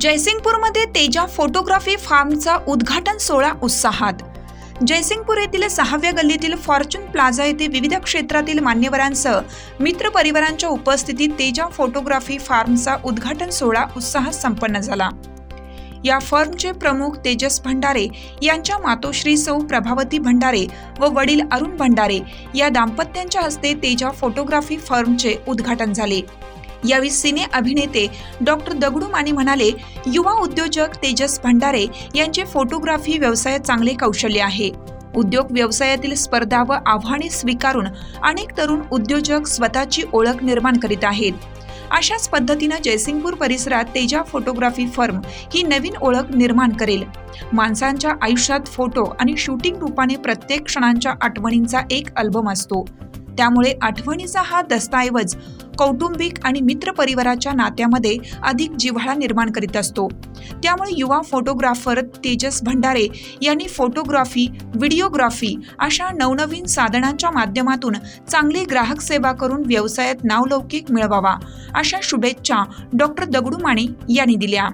जयसिंगपूरमध्ये तेजा photography फार्मचा उद्घाटन सोहळा उत्साहात. जयसिंगपूर येथील सहाव्या गल्लीतील फॉर्च्युन प्लाझा येथे विविध क्षेत्रातील मान्यवरांसह मित्र परिवारांच्या उपस्थितीत तेजा फोटोग्राफी फार्मचा उद्घाटन सोहळा उत्साहात संपन्न झाला. या फर्मचे प्रमुख तेजस भंडारे यांच्या मातोश्री सौ प्रभावती भंडारे व वडील अरुण भंडारे या दाम्पत्यांच्या हस्ते तेजा फोटोग्राफी फर्मचे उद्घाटन झाले. यावेळी सिने अभिनेते डॉक्टर दगडू माने म्हणाले युवा उद्योजक तेजस भंडारे यांचे फोटोग्राफी व्यवसायात चांगले कौशल्य आहे. उद्योग व्यवसायातील स्पर्धा व आव्हाने स्वीकारून अनेक तरुण उद्योजक स्वतःची ओळख निर्माण करीत आहेत. अशाच पद्धतीनं जयसिंगपूर परिसरात तेजा फोटोग्राफी फर्म ही नवीन ओळख निर्माण करेल. माणसांच्या आयुष्यात फोटो आणि शूटिंग रूपाने प्रत्येक क्षणांच्या आठवणींचा एक अल्बम असतो. त्यामुळे आठवणीचा हा दस्तऐवज कौटुंबिक आणि मित्रपरिवाराच्या नात्यामध्ये अधिक जिव्हाळा निर्माण करीत असतो. त्यामुळे युवा फोटोग्राफर तेजस भंडारे यांनी फोटोग्राफी व्हिडिओग्राफी अशा नवनवीन साधनांच्या माध्यमातून चांगली ग्राहक सेवा करून व्यवसायात नावलौकिक मिळवावा अशा शुभेच्छा डॉक्टर दगडू माने यांनी दिल्या.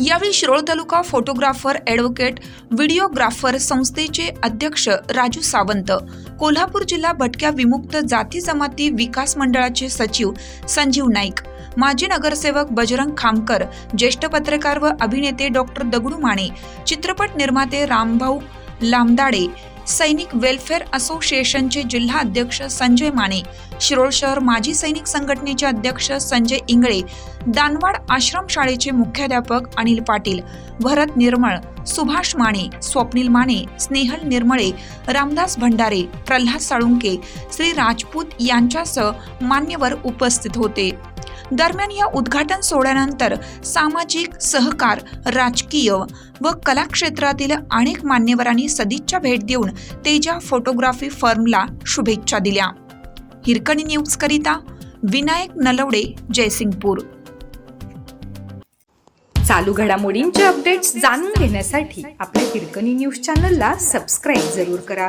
यावेळी Shirol taluka photographer advocate videographer संस्थेचे अध्यक्ष राजू सावंत कोल्हापूर जिल्हा भटक्या विमुक्त जाती जमाती विकास मंडळाचे सचिव संजीव नाईक माजी नगरसेवक बजरंग खामकर ज्येष्ठ पत्रकार व अभिनेते डॉक्टर दगडू माने चित्रपट निर्माते रामभाऊ लांबदाडे सैनिक वेलफेअर असोसिएशनचे जिल्हा अध्यक्ष संजय माने शिरोळ शहर माजी सैनिक संघटनेचे अध्यक्ष संजय इंगळे दानवाड आश्रम शाळेचे मुख्याध्यापक अनिल पाटील भरत निर्मळ सुभाष माने स्वप्नील माने स्नेहल निर्मळे रामदास भंडारे प्रल्हाद साळुंके श्री राजपूत यांच्यासह मान्यवर उपस्थित होते. दरम्यान या उद्घाटन सोहळ्यानंतर सामाजिक सहकार राजकीय व कला क्षेत्रातील अनेक मान्यवरांनी सदिच्छा भेट देऊन तेजा फोटोग्राफी फर्मला शुभेच्छा दिल्या. हिरकणी न्यूज करिता विनायक नलवडे जयसिंगपूर. चालू घडामोडींचे अपडेट्स जाणून घेण्यासाठी आपल्या हिरकणी न्यूज चॅनलला सबस्क्राईब जरूर करा.